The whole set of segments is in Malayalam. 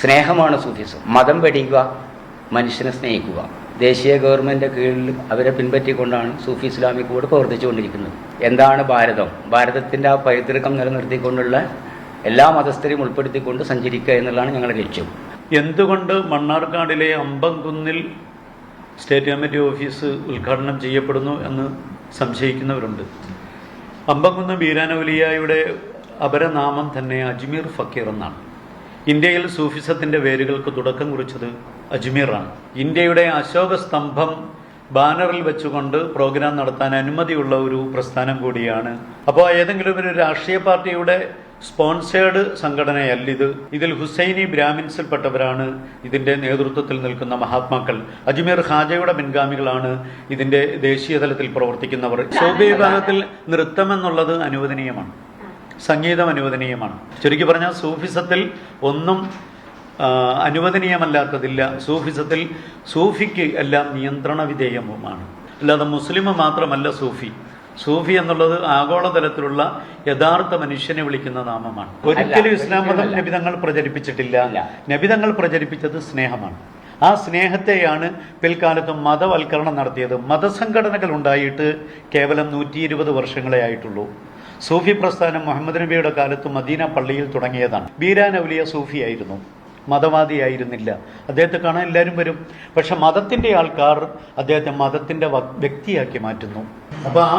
സ്നേഹമാണ് സൂഫിസം മതം പഠിക്കുക മനുഷ്യനെ സ്നേഹിക്കുക. ദേശീയ ഗവൺമെന്റ് കീഴിൽ അവരെ പിൻപറ്റിക്കൊണ്ടാണ് സൂഫി ഇസ്ലാമിക് ബോർഡ് പ്രവർത്തിച്ചുകൊണ്ടിരിക്കുന്നത്. എന്താണ് ഭാരതം? ഭാരതത്തിന്റെ ആ പൈതൃകം നിലനിർത്തിക്കൊണ്ടുള്ള എല്ലാ മതസ്ഥരെയും ഉൾപ്പെടുത്തിക്കൊണ്ട് സഞ്ചരിക്കുക എന്നുള്ളതാണ് ഞങ്ങളുടെ ലക്ഷ്യം. എന്തുകൊണ്ട് മണ്ണാർക്കാടിലെ അമ്പംകുന്നിൽ സ്റ്റേറ്റ് കമ്മിറ്റി ഓഫീസ് ഉദ്ഘാടനം ചെയ്യപ്പെടുന്നു എന്ന് സംശയിക്കുന്നവരുണ്ട്? അമ്പംകുന്ന് ബീരാനൗലിയായുടെ അപരനാമം തന്നെ അജ്മീർ ഫക്കീർ എന്നാണ്. ഇന്ത്യയിൽ സൂഫിസത്തിന്റെ വേരുകൾക്ക് തുടക്കം കുറിച്ചത് അജ്മീറാണ്. ഇന്ത്യയുടെ അശോക സ്തംഭം ബാനറിൽ വെച്ചുകൊണ്ട് പ്രോഗ്രാം നടത്താൻ അനുമതിയുള്ള ഒരു പ്രസ്ഥാനം കൂടിയാണ്. അപ്പോൾ ഏതെങ്കിലും ഒരു രാഷ്ട്രീയ പാർട്ടിയുടെ സ്പോൺസേഡ് സംഘടനയല്ല ഇത് ഇതിൽ ഹുസൈനി ബ്രാഹ്മിൻസിൽപ്പെട്ടവരാണ് ഇതിന്റെ നേതൃത്വത്തിൽ നിൽക്കുന്ന മഹാത്മാക്കൾ. അജ്മീർ ഖാജയുടെ പിൻഗാമികളാണ് ഇതിന്റെ ദേശീയ തലത്തിൽ പ്രവർത്തിക്കുന്നവർ. ശോഭ വിഭാഗത്തിൽ നൃത്തം എന്നുള്ളത് അനുവദനീയമാണ്. സംഗീതം അനുവദനീയമാണ് ചുരുക്കി പറഞ്ഞാൽ സൂഫിസത്തിൽ ഒന്നും അനുവദനീയമല്ലാത്തതില്ല. സൂഫിസത്തിൽ സൂഫിക്ക് എല്ലാം നിയന്ത്രണ വിധേയവുമാണ്. അല്ലാതെ മുസ്ലിം മാത്രമല്ല സൂഫി. സൂഫി എന്നുള്ളത് ആഗോളതലത്തിലുള്ള യഥാർത്ഥ മനുഷ്യനെ വിളിക്കുന്ന നാമമാണ്. ഒരിക്കലും ഇസ്ലാം മതം. നബിതങ്ങൾ പ്രചരിപ്പിച്ചിട്ടില്ല. നബിതങ്ങൾ പ്രചരിപ്പിച്ചത് സ്നേഹമാണ്. ആ സ്നേഹത്തെയാണ് പിൽക്കാലത്ത് മതവൽക്കരണം നടത്തിയത്. മതസംഘടനകൾ ഉണ്ടായിട്ട് കേവലം നൂറ്റി ഇരുപത് വർഷങ്ങളെ ആയിട്ടുള്ളൂ. സൂഫി പ്രസ്ഥാനം മുഹമ്മദ് നബിയുടെ കാലത്ത് മദീന പള്ളിയിൽ തുടങ്ങിയതാണ്. ബീരാൻ ഔലിയ സൂഫിയായിരുന്നു മതവാദിയായിരുന്നില്ല അദ്ദേഹത്തെ കാണാൻ എല്ലാവരും വരും. പക്ഷെ മതത്തിന്റെ ആൾക്കാർ അദ്ദേഹത്തെ മതത്തിന്റെ വ്യക്തിയാക്കി മാറ്റുന്നു. അപ്പൊ ആ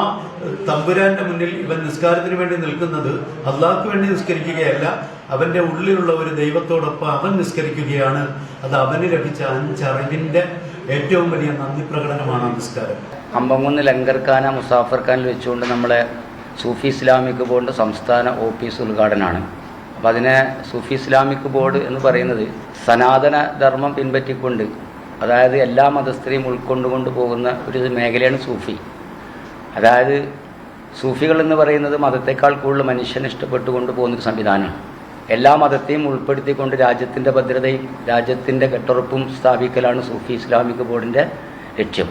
തമ്പുരാന്റെ മുന്നിൽ ഇവൻ നിസ്കാരത്തിന് വേണ്ടി നിൽക്കുന്നത് അള്ളാഹ്ക്ക് വേണ്ടി നിസ്കരിക്കുകയല്ല. അവന്റെ ഉള്ളിലുള്ള ഒരു ദൈവത്തോടൊപ്പം അവൻ നിസ്കരിക്കുകയാണ്. അത് അവന് ലഭിച്ച അഞ്ചറിവിന്റെ ഏറ്റവും വലിയ നന്ദി പ്രകടനമാണ് നിസ്കാരം. നിസ്കാരം അമ്പംകുന്ന് ലങ്കർഖാന മുസാഫർ ഖാനിൽ വെച്ചുകൊണ്ട് നമ്മളെ സൂഫി ഇസ്ലാമിക് ബോർഡിന്റെ സംസ്ഥാന ഓഫീസ് ഉദ്ഘാടനമാണ് അപ്പം അതിനെ സൂഫി ഇസ്ലാമിക് ബോർഡ് എന്ന് പറയുന്നത് സനാതന ധർമ്മം പിൻപറ്റിക്കൊണ്ട് അതായത് എല്ലാ മതസ്ഥരെയും ഉൾക്കൊണ്ടുകൊണ്ട് പോകുന്ന ഒരു മേഖലയാണ് സൂഫി. അതായത് സൂഫികൾ എന്ന് പറയുന്നത് മതത്തെക്കാൾ കൂടുതൽ മനുഷ്യനെ ഇഷ്ടപ്പെട്ടുകൊണ്ട് പോകുന്ന ഒരു സംവിധാനമാണ്. എല്ലാ മതത്തെയും ഉൾപ്പെടുത്തിക്കൊണ്ട് രാജ്യത്തിന്റെ ഭദ്രതയും രാജ്യത്തിന്റെ കെട്ടുറപ്പും സ്ഥാപിക്കലാണ് സൂഫി ഇസ്ലാമിക് ബോർഡിന്റെ ലക്ഷ്യം.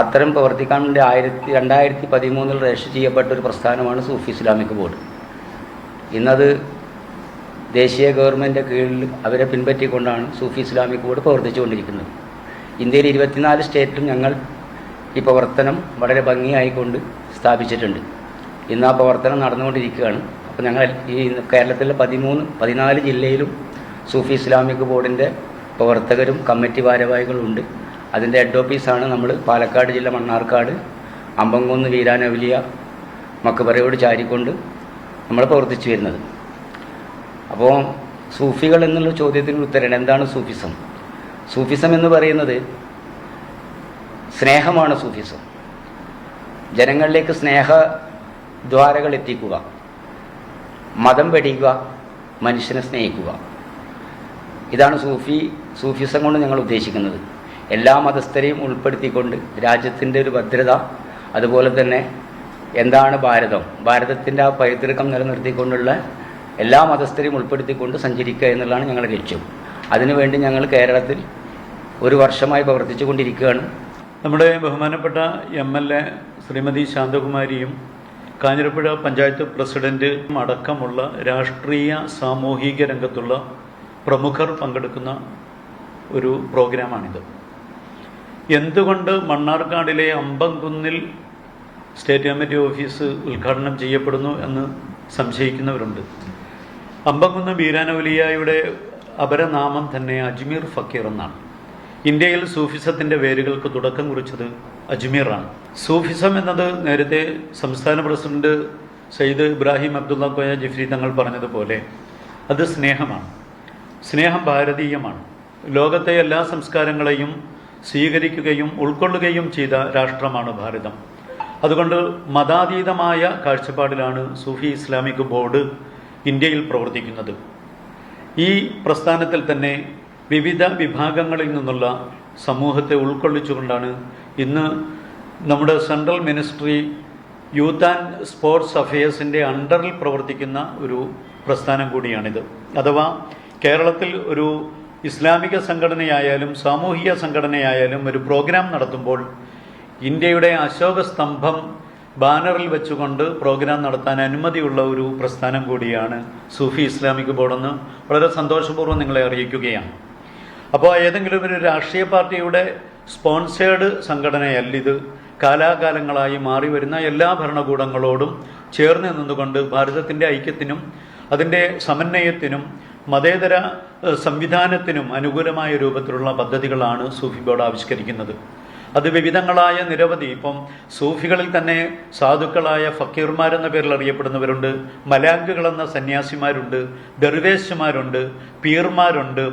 അത്തരം പ്രവർത്തിക്കാൻ വേണ്ടി ആയിരത്തി രണ്ടായിരത്തി പതിമൂന്നിൽ രജിസ്റ്റർ ചെയ്യപ്പെട്ട ഒരു പ്രസ്ഥാനമാണ് സൂഫി ഇസ്ലാമിക് ബോർഡ്. ഇന്നത് ദേശീയ ഗവൺമെന്റ് കീഴിൽ അവരെ പിൻപറ്റിക്കൊണ്ടാണ് സൂഫി ഇസ്ലാമിക് ബോർഡ് പ്രവർത്തിച്ചുകൊണ്ടിരിക്കുന്നത്. ഇന്ത്യയിൽ ഇരുപത്തിനാല് സ്റ്റേറ്റിലും ഞങ്ങൾ ഈ പ്രവർത്തനം വളരെ ഭംഗിയായിക്കൊണ്ട് സ്ഥാപിച്ചിട്ടുണ്ട്. ഇന്ന് ആ പ്രവർത്തനം നടന്നുകൊണ്ടിരിക്കുകയാണ്. അപ്പോൾ ഞങ്ങൾ ഈ കേരളത്തിലെ പതിമൂന്ന് പതിനാല് ജില്ലയിലും സൂഫി ഇസ്ലാമിക് ബോർഡിന്റെ പ്രവർത്തകരും കമ്മിറ്റി ഭാരവാഹികളും ഉണ്ട്. അതിന്റെ ഹെഡ് ഓഫീസാണ് നമ്മൾ പാലക്കാട് ജില്ല മണ്ണാർക്കാട് അമ്പംകുന്ന് വീരാനവലിയ മക്കബറയോട് ചാരിക്കൊണ്ട് നമ്മൾ പ്രവർത്തിച്ചു വരുന്നത്. അപ്പോൾ സൂഫികൾ എന്നുള്ള ചോദ്യത്തിന് ഉത്തരം എന്താണ് സൂഫിസം? സൂഫിസം എന്ന് പറയുന്നത് സ്നേഹമാണ് സൂഫിസം. ജനങ്ങളിലേക്ക് സ്നേഹ ദ്വാരകൾ എത്തിക്കുക മതം പഠിക്കുക മനുഷ്യനെ സ്നേഹിക്കുക. ഇതാണ് സൂഫി സൂഫിസം കൊണ്ട് ഞങ്ങൾ ഉദ്ദേശിക്കുന്നത്. എല്ലാ മതസ്ഥരെയും ഉൾപ്പെടുത്തിക്കൊണ്ട് രാജ്യത്തിന്റെ ഒരു ഭദ്രത അതുപോലെ തന്നെ എന്താണ് ഭാരതം? ഭാരതത്തിന്റെ ആ പൈതൃകം നിലനിർത്തിക്കൊണ്ടുള്ള എല്ലാ മതസ്ഥരെയും ഉൾപ്പെടുത്തിക്കൊണ്ട് സഞ്ചരിക്കുക എന്നുള്ളതാണ് ഞങ്ങളുടെ ലക്ഷ്യം. അതിനുവേണ്ടി ഞങ്ങൾ കേരളത്തിൽ ഒരു വർഷമായി പ്രവർത്തിച്ചു കൊണ്ടിരിക്കുകയാണ് നമ്മുടെ ബഹുമാനപ്പെട്ട എം എൽ എ ശ്രീമതി ശാന്തകുമാരിയും കാഞ്ഞിരപ്പുഴ പഞ്ചായത്ത് പ്രസിഡന്റ് അടക്കമുള്ള രാഷ്ട്രീയ സാമൂഹിക രംഗത്തുള്ള പ്രമുഖർ പങ്കെടുക്കുന്ന ഒരു പ്രോഗ്രാമാണിത്. എന്തുകൊണ്ട് മണ്ണാർക്കാടിലെ അമ്പംകുന്നിൽ സ്റ്റേറ്റ് കമ്മിറ്റി ഓഫീസ് ഉദ്ഘാടനം ചെയ്യപ്പെടുന്നു എന്ന് സംശയിക്കുന്നവരുണ്ട്? അമ്പംകുന്ന് ബീരാനൗലിയായുടെ അപരനാമം തന്നെ അജ്മീർ ഫക്കീർ എന്നാണ്. ഇന്ത്യയിൽ സൂഫിസത്തിന്റെ വേരുകൾക്ക് തുടക്കം കുറിച്ചത് അജ്മീറാണ്. സൂഫിസം എന്നത് നേരത്തെ സംസ്ഥാന പ്രസിഡന്റ് സയ്യിദ് ഇബ്രാഹിം അബ്ദുള്ള കോയ ജിഫ്രി തങ്ങൾ പറഞ്ഞതുപോലെ അത് സ്നേഹമാണ്. സ്നേഹം ഭാരതീയമാണ്. ലോകത്തെ എല്ലാ സംസ്കാരങ്ങളെയും സ്വീകരിക്കുകയും ഉൾക്കൊള്ളുകയും ചെയ്ത രാഷ്ട്രമാണ് ഭാരതം. അതുകൊണ്ട് മതാതീതമായ കാഴ്ചപ്പാടിലാണ് സൂഫി ഇസ്ലാമിക് ബോർഡ് ഇന്ത്യയിൽ പ്രവർത്തിക്കുന്നത്. ഈ പ്രസ്ഥാനത്തിൽ തന്നെ വിവിധ വിഭാഗങ്ങളിൽ നിന്നുള്ള സമൂഹത്തെ ഉൾക്കൊള്ളിച്ചുകൊണ്ടാണ് ഇന്ന് നമ്മുടെ central ministry youth and sports അഫയേഴ്സിന്റെ അണ്ടറിൽ പ്രവർത്തിക്കുന്ന ഒരു പ്രസ്ഥാനം കൂടിയാണിത്. അഥവാ കേരളത്തിൽ ഒരു ഇസ്ലാമിക സംഘടനയായാലും സാമൂഹിക സംഘടനയായാലും ഒരു പ്രോഗ്രാം നടത്തുമ്പോൾ ഇന്ത്യയുടെ അശോക സ്തംഭം ബാനറിൽ വെച്ചുകൊണ്ട് പ്രോഗ്രാം നടത്താൻ അനുമതിയുള്ള ഒരു പ്രസ്ഥാനം കൂടിയാണ് സൂഫി ഇസ്ലാമിക് ബോർഡെന്ന് വളരെ സന്തോഷപൂർവം നിങ്ങളെ അറിയിക്കുകയാണ്. അപ്പോൾ ഏതെങ്കിലും ഒരു രാഷ്ട്രീയ പാർട്ടിയുടെ സ്പോൺസേഡ് സംഘടനയല്ല ഇത്. കാലാകാലങ്ങളായി മാറി വരുന്ന എല്ലാ ഭരണകൂടങ്ങളോടും ചേർന്ന് നിന്നുകൊണ്ട് ഭാരതത്തിന്റെ ഐക്യത്തിനും അതിന്റെ സമന്വയത്തിനും മതേതര സംവിധാനത്തിനും അനുകൂലമായ രൂപത്തിലുള്ള പദ്ധതികളാണ് സൂഫി ബോർഡ് ആവിഷ്കരിക്കുന്നത്. അത് വിവിധങ്ങളായ നിരവധി ഇപ്പം സൂഫികളിൽ തന്നെ സാധുക്കളായ ഫക്കീർമാരെന്ന പേരിൽ അറിയപ്പെടുന്നവരുണ്ട് മലാങ്കുകൾ എന്ന സന്യാസിമാരുണ്ട് ദർവേശുമാരുണ്ട് പീർമാരുണ്ട്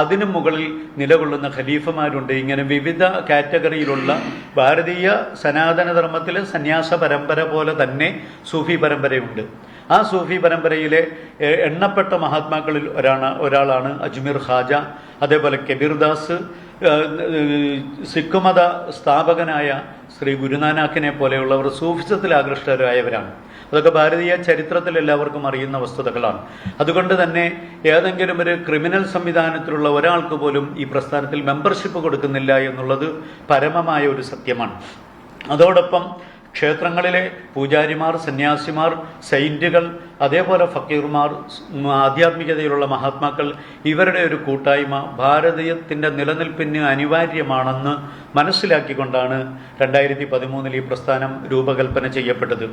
അതിനു മുകളിൽ നിലകൊള്ളുന്ന ഖലീഫമാരുണ്ട്. ഇങ്ങനെ വിവിധ കാറ്റഗറിയിലുള്ള ഭാരതീയ സനാതനധർമ്മത്തിലെ സന്യാസ പരമ്പര പോലെ തന്നെ സൂഫി പരമ്പരയുണ്ട്. ആ സൂഫി പരമ്പരയിലെ എണ്ണപ്പെട്ട മഹാത്മാക്കളിൽ ഒരാണ് ഒരാളാണ് അജ്മീർ ഖാജ. അതേപോലെ കബീർദാസ് സിഖ് മത സ്ഥാപകനായ ശ്രീ ഗുരുനാനാക്കിനെ പോലെയുള്ളവർ സൂഫിസത്തിൽ ആകൃഷ്ടരായവരാണ്. അതൊക്കെ ഭാരതീയ ചരിത്രത്തിൽ എല്ലാവർക്കും അറിയുന്ന വസ്തുതകളാണ്. അതുകൊണ്ട് തന്നെ ഏതെങ്കിലും ഒരു ക്രിമിനൽ സംവിധാനത്തിലുള്ള ഒരാൾക്ക് പോലും ഈ പ്രസ്ഥാനത്തിൽ മെമ്പർഷിപ്പ് കൊടുക്കുന്നില്ല എന്നുള്ളത് പരമമായ ഒരു സത്യമാണ്. അതോടൊപ്പം ക്ഷേത്രങ്ങളിലെ പൂജാരിമാർ സന്യാസിമാർ സൈന്റുകൾ അതേപോലെ ഫക്കീർമാർ ആധ്യാത്മികതയിലുള്ള മഹാത്മാക്കൾ ഇവരുടെ ഒരു കൂട്ടായ്മ ഭാരതീയത്തിന്റെ നിലനിൽപ്പിന് അനിവാര്യമാണെന്ന് മനസ്സിലാക്കിക്കൊണ്ടാണ് രണ്ടായിരത്തി പതിമൂന്നിൽ ഈ പ്രസ്ഥാനം രൂപകൽപ്പന ചെയ്യപ്പെട്ടത്.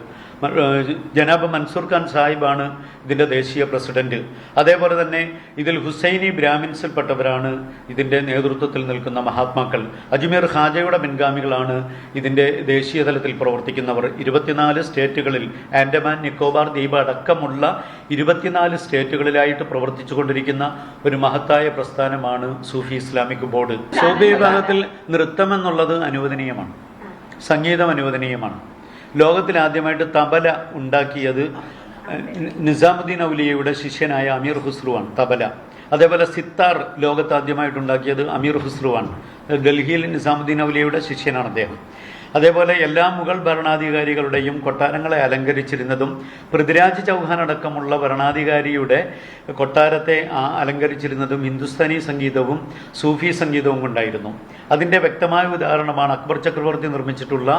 ജനാബ് മൻസൂർ ഖാൻ സാഹിബാണ് ഇതിന്റെ ദേശീയ പ്രസിഡന്റ്. അതേപോലെ തന്നെ ഇതിൽ ഹുസൈനി ബ്രാഹ്മിൻസിൽപ്പെട്ടവരാണ് ഇതിന്റെ നേതൃത്വത്തിൽ നിൽക്കുന്ന മഹാത്മാക്കൾ. അജ്മീർ ഖാജയുടെ പിൻഗാമികളാണ് ഇതിന്റെ ദേശീയ തലത്തിൽ പ്രവർത്തിക്കുന്നവർ. ഇരുപത്തിനാല് സ്റ്റേറ്റുകളിൽ ആൻഡമാൻ നിക്കോബാർ ദ്വീപ് അടക്കമുള്ള ഇരുപത്തിനാല് സ്റ്റേറ്റുകളിലായിട്ട് പ്രവർത്തിച്ചു കൊണ്ടിരിക്കുന്ന ഒരു മഹത്തായ പ്രസ്ഥാനമാണ് സൂഫി ഇസ്ലാമിക് ബോർഡ്. സൂഫി വിഭാഗത്തിൽ നൃത്തം എന്നുള്ളത് അനുവദനീയമാണ്. സംഗീതം അനുവദനീയമാണ്. ലോകത്തിൽ ആദ്യമായിട്ട് തബല ഉണ്ടാക്കിയത് നിസാമുദ്ദീൻ ഔലിയയുടെ ശിഷ്യനായ അമീർ ഹുസ്രുവാണ് തബല. അതേപോലെ സിത്താർ ലോകത്ത് ആദ്യമായിട്ട് ഉണ്ടാക്കിയത് അമീർ ഹുസ്രുവാണ് ഡൽഹിയിൽ നിസാമുദ്ദീൻ ഔലിയയുടെ ശിഷ്യനാണ് അദ്ദേഹം. അതേപോലെ എല്ലാ മുഗൾ ഭരണാധികാരികളുടെയും കൊട്ടാരങ്ങളെ അലങ്കരിച്ചിരുന്നതും പൃഥ്വിരാജ് ചൗഹാൻ അടക്കമുള്ള ഭരണാധികാരിയുടെ കൊട്ടാരത്തെ അലങ്കരിച്ചിരുന്നതും ഹിന്ദുസ്ഥാനി സംഗീതവും സൂഫി സംഗീതവും കൊണ്ടായിരുന്നു. അതിന്റെ വ്യക്തമായ ഉദാഹരണമാണ് അക്ബർ ചക്രവർത്തി നിർമ്മിച്ചിട്ടുള്ള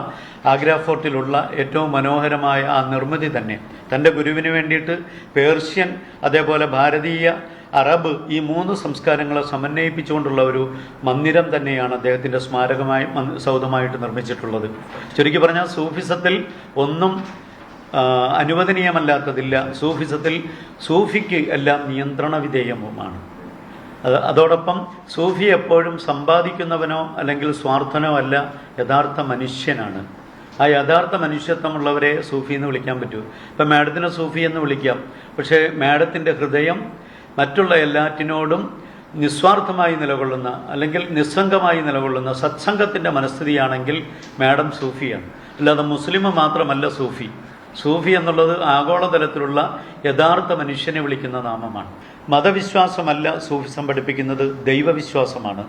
ആഗ്ര ഫോർട്ടിലുള്ള ഏറ്റവും മനോഹരമായ ആ നിർമ്മിതി തന്നെ. തന്റെ ഗുരുവിന് വേണ്ടിയിട്ട് പേർഷ്യൻ അതേപോലെ ഭാരതീയ അറബ് ഈ മൂന്ന് സംസ്കാരങ്ങളെ സമന്വയിപ്പിച്ചുകൊണ്ടുള്ള ഒരു മന്ദിരം തന്നെയാണ് അദ്ദേഹത്തിന്റെ സ്മാരകമായി സൗധമായിട്ട് നിർമ്മിച്ചിട്ടുള്ളത്. ചുരുക്കി പറഞ്ഞാൽ സൂഫിസത്തിൽ ഒന്നും അനുവദനീയമല്ലാത്തതില്ല. സൂഫിസത്തിൽ സൂഫിക്ക് എല്ലാം നിയന്ത്രണ വിധേയവുമാണ്. അത് അതോടൊപ്പം സൂഫി എപ്പോഴും സമ്പാദിക്കുന്നവനോ അല്ലെങ്കിൽ സ്വാർത്ഥനോ അല്ല യഥാർത്ഥ മനുഷ്യനാണ്. ആ യഥാർത്ഥ മനുഷ്യത്വമുള്ളവരെ സൂഫി എന്ന് വിളിക്കാൻ പറ്റൂ. ഇപ്പം മാഡത്തിനെ സൂഫി എന്ന് വിളിക്കാം. പക്ഷേ മാഡത്തിന്റെ ഹൃദയം മറ്റുള്ള എല്ലാറ്റിനോടും നിസ്വാർത്ഥമായി നിലകൊള്ളുന്ന അല്ലെങ്കിൽ നിസ്സംഗമായി നിലകൊള്ളുന്ന സത്സംഗത്തിന്റെ മനസ്ഥിതിയാണെങ്കിൽ മാഡം സൂഫിയാണ്. അല്ലാതെ മുസ്ലിം മാത്രമല്ല സൂഫി. സൂഫി എന്നുള്ളത് ആഗോളതലത്തിലുള്ള യഥാർത്ഥ മനുഷ്യനെ വിളിക്കുന്ന നാമമാണ്. മതവിശ്വാസമല്ല സൂഫിസം പഠിപ്പിക്കുന്നത് ദൈവവിശ്വാസമാണ്.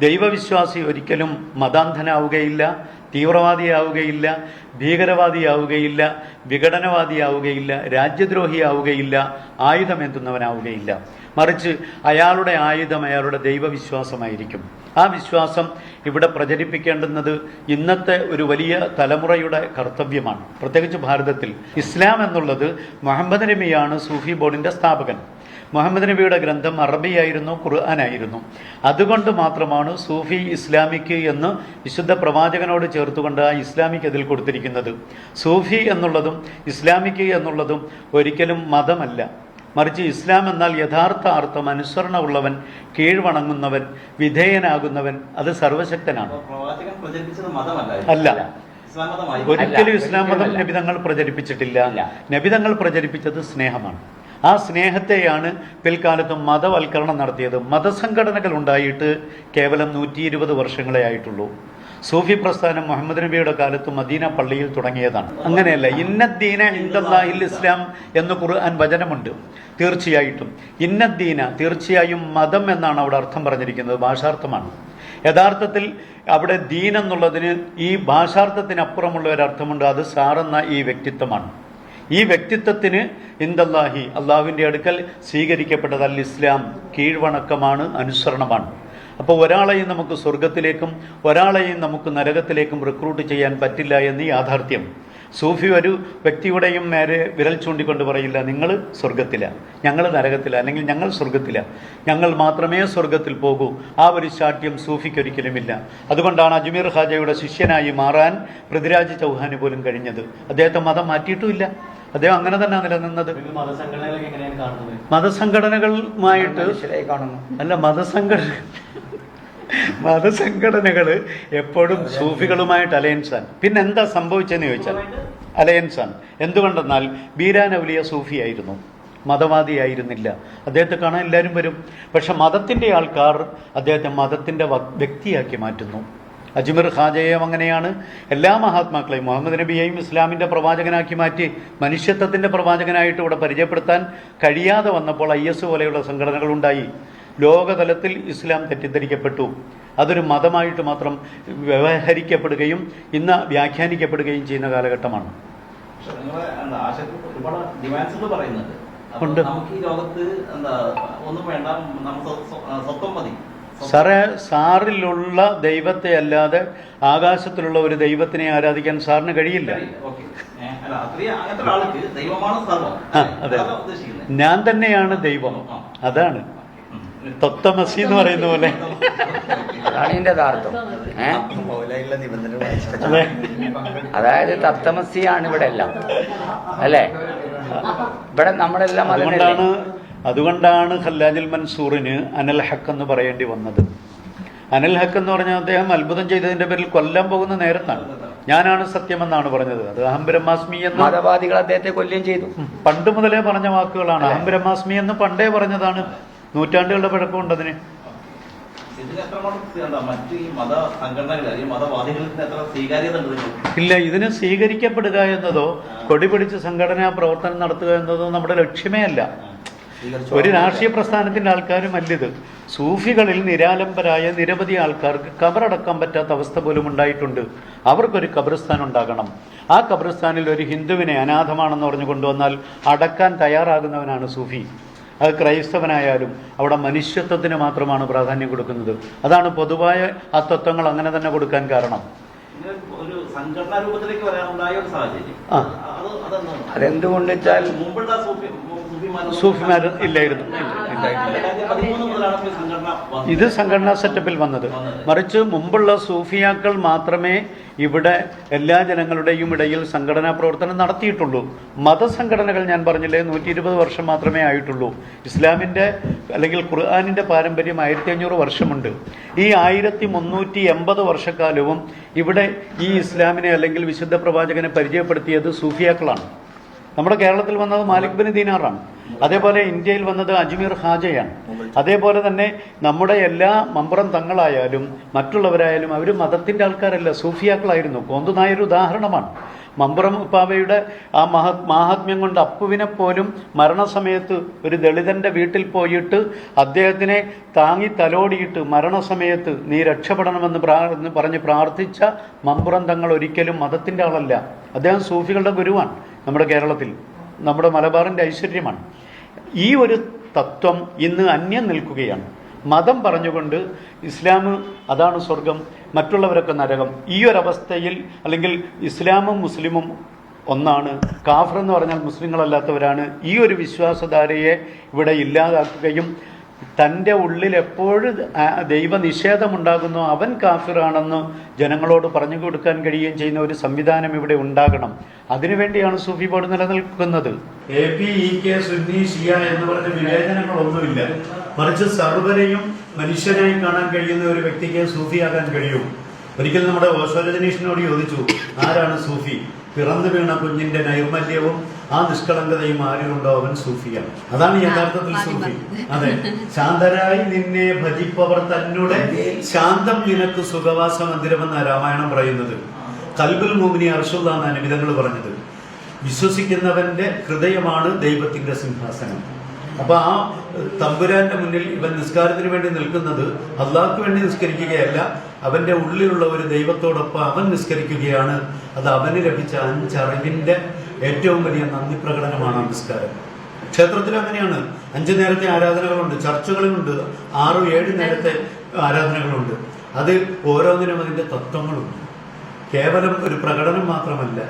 ദൈവവിശ്വാസി ഒരിക്കലും മതാന്ധനാവുകയില്ല തീവ്രവാദിയാവുകയില്ല ഭീകരവാദിയാവുകയില്ല വിഘടനവാദിയാവുകയില്ല രാജ്യദ്രോഹിയാവുകയില്ല ആയുധമേന്തുന്നവനാവുകയില്ല. മറിച്ച് അയാളുടെ ആയുധം അയാളുടെ ദൈവവിശ്വാസമായിരിക്കും. ആ വിശ്വാസം ഇവിടെ പ്രചരിപ്പിക്കേണ്ടുന്നത് ഇന്നത്തെ ഒരു വലിയ തലമുറയുടെ കർത്തവ്യമാണ്. പ്രത്യേകിച്ച് ഭാരതത്തിൽ. ഇസ്ലാം എന്നുള്ളത് മുഹമ്മദ് നബിയാണ് സൂഫി ബോർഡിന്റെ സ്ഥാപകൻ. മുഹമ്മദ് നബിയുടെ ഗ്രന്ഥം അറബിയായിരുന്നു ഖുർആനായിരുന്നു. അതുകൊണ്ട് മാത്രമാണ് സൂഫി ഇസ്ലാമിക് എന്ന് വിശുദ്ധ പ്രവാചകനോട് ചേർത്തുകൊണ്ട് ആ ഇസ്ലാമിക് അതിൽ കൊടുത്തിരിക്കുന്നത്. സൂഫി എന്നുള്ളതും ഇസ്ലാമിക് എന്നുള്ളതും ഒരിക്കലും മതമല്ല. മറിച്ച് ഇസ്ലാം എന്നാൽ യഥാർത്ഥ അർത്ഥം അനുസരണ ഉള്ളവൻ കീഴ്വണങ്ങുന്നവൻ വിധേയനാകുന്നവൻ അത് സർവശക്തനാണ്. അല്ല. ഒരിക്കലും ഇസ്ലാം മതം നബിതങ്ങൾ പ്രചരിപ്പിച്ചിട്ടില്ല. നബിതങ്ങൾ പ്രചരിപ്പിച്ചത് സ്നേഹമാണ്. ആ സ്നേഹത്തെയാണ് പിൽക്കാലത്ത് മതവൽക്കരണം നടത്തിയത്. മതസംഘടനകൾ ഉണ്ടായിട്ട് കേവലം നൂറ്റി ഇരുപത് വർഷങ്ങളെ ആയിട്ടുള്ളൂ. സൂഫി പ്രസ്ഥാനം മുഹമ്മദ് നബിയുടെ കാലത്ത് മദീന പള്ളിയിൽ തുടങ്ങിയതാണ്. അങ്ങനെയല്ല ഇന്നദ്ദീന ഇന്ദാഹിൽ ഇസ്ലാം എന്ന് ഖുർആൻ വചനമുണ്ട്. തീർച്ചയായിട്ടും ഇന്നദ്ദീന തീർച്ചയായും മതം എന്നാണ് അവിടെ അർത്ഥം പറഞ്ഞിരിക്കുന്നത് ഭാഷാർത്ഥമാണ്. യഥാർത്ഥത്തിൽ അവിടെ ദീൻ എന്നുള്ളതിന് ഈ ഭാഷാർത്ഥത്തിനപ്പുറമുള്ള ഒരു അർത്ഥമുണ്ട് അത് സാറെന്ന ഈ വ്യക്തിത്വമാണ്. ഈ വ്യക്തിത്വത്തിന് ഇന്ദല്ലാഹി അള്ളാഹുവിന്റെ അടുക്കൽ സ്വീകരിക്കപ്പെട്ടത് അൽ ഇസ്ലാം കീഴ്വണക്കമാണ് അനുസരണമാണ്. അപ്പോൾ ഒരാളെയും നമുക്ക് സ്വർഗത്തിലേക്കും ഒരാളെയും നമുക്ക് നരകത്തിലേക്കും റിക്രൂട്ട് ചെയ്യാൻ പറ്റില്ല എന്ന് യാഥാർത്ഥ്യം. സൂഫി ഒരു വ്യക്തിയുടെയും നേരെ വിരൽ ചൂണ്ടിക്കൊണ്ട് പറയില്ല നിങ്ങൾ സ്വർഗത്തില ഞങ്ങൾ നരകത്തില അല്ലെങ്കിൽ ഞങ്ങൾ സ്വർഗത്തില ഞങ്ങൾ മാത്രമേ സ്വർഗത്തിൽ പോകൂ. ആ ഒരു ശാഠ്യം സൂഫിക്ക് ഒരിക്കലുമില്ല അതുകൊണ്ടാണ് അജ്മീർ ഹാജയുടെ ശിഷ്യനായി മാറാൻ പൃഥ്വിരാജ് ചൗഹാന് പോലും കഴിഞ്ഞത്. അദ്ദേഹത്തെ മതം മാറ്റിയിട്ടുമില്ല. അദ്ദേഹം അങ്ങനെ തന്നെ നിലനിന്നത്. മതസംഘടനകളൊക്കെ എങ്ങനെയാണ് കാണുന്നത്? മതസംഘടനകളുമായിട്ട് അല്ല മതസംഘടന മതസംഘടനകൾ എപ്പോഴും സൂഫികളുമായിട്ട് അലയൻസാണ് പിന്നെ എന്താ സംഭവിച്ചെന്ന് ചോദിച്ചാൽ അലയൻസാണ് എന്തുകൊണ്ടെന്നാൽ ബീരാനൗലിയ സൂഫിയായിരുന്നു മതവാദിയായിരുന്നില്ല അദ്ദേഹത്തെ കാണാൻ എല്ലാവരും വരും. പക്ഷെ മതത്തിന്റെ ആൾക്കാർ അദ്ദേഹത്തെ മതത്തിന്റെ വ്യക്തിയാക്കി മാറ്റുന്നു. അജ്മീർ ഖാജയും അങ്ങനെയാണ്. എല്ലാ മഹാത്മാക്കളെയും മുഹമ്മദ് നബിയെയും ഇസ്ലാമിന്റെ പ്രവാചകനാക്കി മാറ്റി മനുഷ്യത്വത്തിന്റെ പ്രവാചകനായിട്ട് ഇവിടെ പരിചയപ്പെടുത്താൻ കഴിയാതെ വന്നപ്പോൾ ഐ എസ് പോലെയുള്ള സംഘടനകളുണ്ടായി. ലോകതലത്തിൽ ഇസ്ലാം തെറ്റിദ്ധരിക്കപ്പെട്ടു. അതൊരു മതമായിട്ട് മാത്രം വ്യവഹരിക്കപ്പെടുകയും ഇന്ന് വ്യാഖ്യാനിക്കപ്പെടുകയും ചെയ്യുന്ന കാലഘട്ടമാണ്. ഉണ്ട്. സാറേ സാറിലുള്ള ദൈവത്തെ അല്ലാതെ ആകാശത്തിലുള്ള ഒരു ദൈവത്തിനെ ആരാധിക്കാൻ സാറിന് കഴിയില്ല. ഞാൻ തന്നെയാണ് ദൈവം. അതാണ്. ഉം. തത്വമസി എന്ന് പറയുന്ന പോലെ. അതാണ് ഇതിന്റെ യഥാർത്ഥം. അതായത് തത്തമസിയാണ് ഇവിടെ എല്ലാം. അല്ലേ? ഇവിടെ നമ്മളെല്ലാം അതുകൊണ്ടാണ് അതുകൊണ്ടാണ് ഖല്ലാജുൽ മൻസൂറിന് അനൽ ഹക്ക് എന്ന് പറയേണ്ടി വന്നത്. അനൽ ഹക്ക് എന്ന് പറഞ്ഞാൽ അദ്ദേഹം അത്ഭുതം ചെയ്തതിന്റെ പേരിൽ കൊല്ലാൻ പോകുന്ന നേരത്താണ്. ഞാനാണ് സത്യമെന്നാണ് പറഞ്ഞത്. അത് അഹം ബ്രഹ്മാസ്മി എന്ന് മതവാദികൾ അദ്ദേഹത്തെ കൊല്ലുകയും ചെയ്തു. പണ്ട് മുതലേ പറഞ്ഞ വാക്കുകളാണ്. അഹം ബ്രഹ്മാസ്മി എന്ന് പണ്ടേ പറഞ്ഞതാണ്. നൂറ്റാണ്ടുകളുടെ പഴക്കമുണ്ട് അതിന്. ഇല്ല ഇതിനെ സ്വീകരിക്കപ്പെടുക എന്നതോ കൊടിപിടിച്ച് സംഘടനാ പ്രവർത്തനം നടത്തുക എന്നതോ നമ്മുടെ ലക്ഷ്യമേ അല്ല. ഒരു രാഷ്ട്രീയ പ്രസ്ഥാനത്തിന്റെ ആൾക്കാരും അല്ലിത് സൂഫികളിൽ നിരാലംബരായ നിരവധി ആൾക്കാർക്ക് കബറടക്കാൻ പറ്റാത്ത അവസ്ഥ പോലും ഉണ്ടായിട്ടുണ്ട്. അവർക്കൊരു കബറിസ്ഥാൻ ഉണ്ടാകണം. ആ കബറിസ്ഥാനിൽ ഒരു ഹിന്ദുവിനെ അനാഥമാണെന്ന് പറഞ്ഞു കൊണ്ടുവന്നാൽ അടക്കാൻ തയ്യാറാകുന്നവനാണ് സൂഫി. അത് ക്രൈസ്തവനായാലും അവിടെ മനുഷ്യത്വത്തിന് മാത്രമാണ് പ്രാധാന്യം കൊടുക്കുന്നത്. അതാണ് പൊതുവായ ആ തത്വങ്ങൾ അങ്ങനെ തന്നെ കൊടുക്കാൻ കാരണം. ഒരു സംഘടനാ രൂപത്തിലേക്ക് വരാനുണ്ടായ ഒരു സാഹചര്യം. അതെന്തുകൊണ്ട് വെച്ചാൽ മുമ്പുള്ള സൂഫിമാർ ഇല്ലായിരുന്നു. ഇത് സംഘടനാ സെറ്റപ്പിൽ വന്നത്. മറിച്ച് മുമ്പുള്ള സൂഫിയാക്കൾ മാത്രമേ ഇവിടെ എല്ലാ ജനങ്ങളുടെയും ഇടയിൽ സംഘടനാ പ്രവർത്തനം നടത്തിയിട്ടുള്ളൂ. മതസംഘടനകൾ ഞാൻ പറഞ്ഞില്ലേ നൂറ്റി ഇരുപത് വർഷം മാത്രമേ ആയിട്ടുള്ളൂ. ഇസ്ലാമിന്റെ അല്ലെങ്കിൽ ഖുർആാനിന്റെ പാരമ്പര്യം ആയിരത്തി അഞ്ഞൂറ് വർഷമുണ്ട്. ഈ ആയിരത്തി മുന്നൂറ്റി എൺപത് വർഷക്കാലവും ഇവിടെ ഈ ഇസ്ലാമിനെ അല്ലെങ്കിൽ വിശുദ്ധ പ്രവാചകനെ പരിചയപ്പെടുത്തിയത് സൂഫിയാക്കളാണ്. നമ്മുടെ കേരളത്തിൽ വന്നത് മാലിക് ബിൻ ദീനാറാണ്. അതേപോലെ ഇന്ത്യയിൽ വന്നത് അജ്മീർ ഹാജയാണ് അതേപോലെ തന്നെ നമ്മുടെ എല്ലാ മമ്പറം തങ്ങളായാലും മറ്റുള്ളവരായാലും അവർ മതത്തിന്റെ ആൾക്കാരല്ല സൂഫിയാക്കളായിരുന്നു. കോന്തുനായൊരു ഉദാഹരണമാണ്. മമ്പുറം ഉപ്പാവയുടെ ആ മഹ മാഹാത്മ്യം കൊണ്ട് അപ്പുവിനെ പോലും മരണസമയത്ത് ഒരു ദളിതന്റെ വീട്ടിൽ പോയിട്ട് അദ്ദേഹത്തിനെ താങ്ങി തലോടിയിട്ട് മരണസമയത്ത് നീ രക്ഷപ്പെടണമെന്ന് പ്രാ പറഞ്ഞ് പ്രാർത്ഥിച്ച മമ്പുറം തങ്ങൾ ഒരിക്കലും മതത്തിന്റെ ആളല്ല. അദ്ദേഹം സൂഫികളുടെ ഗുരുവാണ്. നമ്മുടെ കേരളത്തിൽ നമ്മുടെ മലബാറിന്റെ ഐശ്വര്യമാണ്. ഈ ഒരു തത്വം ഇന്ന് അന്യം നിൽക്കുകയാണ്. മതം പറഞ്ഞുകൊണ്ട് ഇസ്ലാം അതാണ് സ്വർഗം മറ്റുള്ളവരൊക്കെ നരകം. ഈ ഒരവസ്ഥയിൽ അല്ലെങ്കിൽ ഇസ്ലാമും മുസ്ലിമും ഒന്നാണ്. കാഫർ എന്ന് പറഞ്ഞാൽ മുസ്ലിങ്ങളല്ലാത്തവരാണ്. ഈ ഒരു വിശ്വാസധാരയെ ഇവിടെ ഇല്ലാതാക്കുകയും തന്റെ ഉള്ളിൽ എപ്പോഴും ദൈവ നിഷേധമുണ്ടാകുന്നു അവൻ കാഫിറാണെന്ന് ജനങ്ങളോട് പറഞ്ഞു കൊടുക്കാൻ കഴിയുകയും ചെയ്യുന്ന ഒരു സംവിധാനം ഇവിടെ ഉണ്ടാകണം. അതിനുവേണ്ടിയാണ് സൂഫി ബോർഡ് നിലനിൽക്കുന്നത്. A P E K Sunni Shia എന്ന് പറഞ്ഞ വിവേചനങ്ങളൊന്നുമില്ല. മറിച്ച് സർവരെയും മനുഷ്യനായി കാണാൻ കഴിയുന്ന ഒരു വ്യക്തിക്ക് സൂഫിയാകാൻ കഴിയും. ഒരിക്കൽ നമ്മുടെ ഓശോ ചോദിച്ചു ആരാണ് സൂഫി? പിറന്നു വീണ കുഞ്ഞിന്റെ നൈർമല്യവും ആ നിഷ്കളങ്കതയും ആരുണ്ടോ അവൻ സൂഫിയാണ്. അതാണ് യഥാർത്ഥത്തിൽ സൂഫി. അതെ. ശാന്തരായി നിന്നെ ഭജിപ്പവർ തന്നെ ശാന്തം നിനക്ക് സുഖവാസ മന്ദിരമെന്ന രാമായണം പറയുന്നത്. കൽബുൽ മോമിനി അർഷുല്ല അനുവിധങ്ങൾ പറഞ്ഞത്. വിശ്വസിക്കുന്നവന്റെ ഹൃദയമാണ് ദൈവത്തിന്റെ സിംഹാസനം. അപ്പൊ ആ തമ്പുരാന്റെ മുന്നിൽ ഇവൻ നിസ്കാരത്തിന് വേണ്ടി നിൽക്കുന്നത് അള്ളാഹ്ക്ക് വേണ്ടി നിസ്കരിക്കുകയല്ല അവന്റെ ഉള്ളിലുള്ള ഒരു ദൈവത്തോടൊപ്പം അവൻ നിസ്കരിക്കുകയാണ്. അത് അവന് ലഭിച്ച അഞ്ചറിവിന്റെ ഏറ്റവും വലിയ നന്ദി പ്രകടനമാണ് നമസ്കാരം. ക്ഷേത്രത്തിൽ അങ്ങനെയാണ്. അഞ്ചു നേരത്തെ ആരാധനകളുണ്ട് ചർച്ചകളുമുണ്ട് ആറും ഏഴ് നേരത്തെ ആരാധനകളുണ്ട്. അത് ഓരോന്നിനും അതിന്റെ തത്വങ്ങളുണ്ട്. കേവലം ഒരു പ്രകടനം മാത്രമല്ല